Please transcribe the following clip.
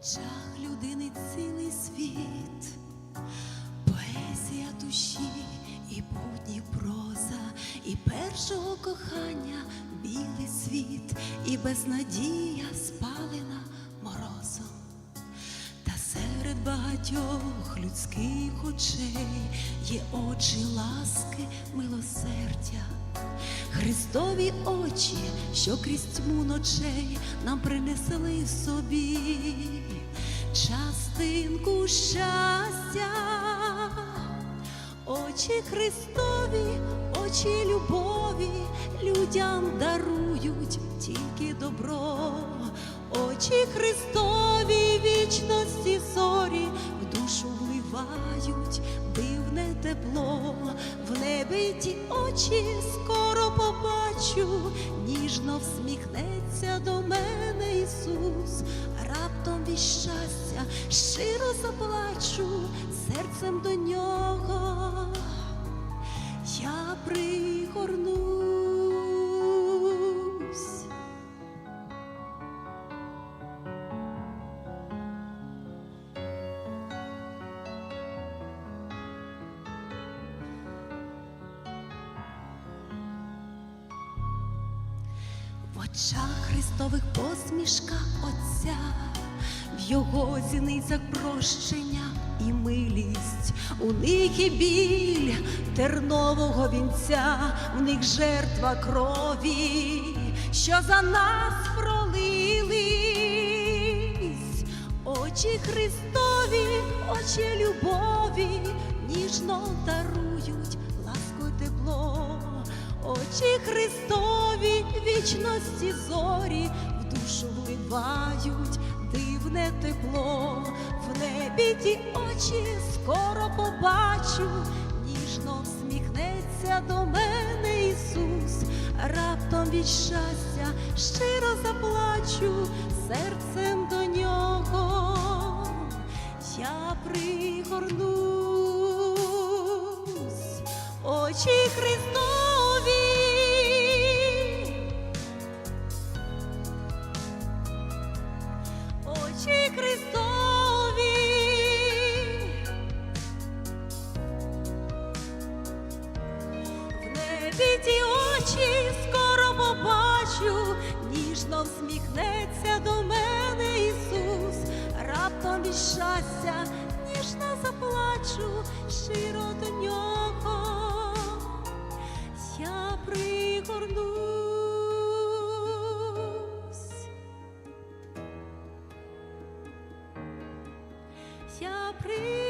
очах людини цілий світ, поезія душі і будні проза, і першого кохання білий світ, і безнадія спалена морозом. Та серед багатьох людських очей є очі ласки, милосердя, Христові очі, що крізь тьму ночей нам принесли собі частинку щастя, очі Христові, очі любові людям дарують тільки добро, очі Христові вічності зорі в душу вливають дивне тепло, в небі ті очі скоро побачу, ніжно всміхнеться до мене Ісус, раптом від щастя щиро заплачу серцем до нього. Я пригорнусь. В очах Христових посмішка Отця, в його зіницях прощення і милість, у них і біль тернового вінця, в них жертва крові, що за нас пролились, очі Христові, очі любові, ніжно дарують ласку тепло. Очі Христові вічності зорі в душу вливають дивне тепло, в небі ті очі скоро побачу, ніжно всміхнеться до мене Ісус, раптом від щастя щиро заплачу серцем до нього. Я пригорнусь, очі Христові. Небі ті очі скоро побачу, ніжно всміхнеться до мене Ісус, раптом від щастя ніжно заплачу щиро до нього. Я пригорнусь. Я пригорнусь.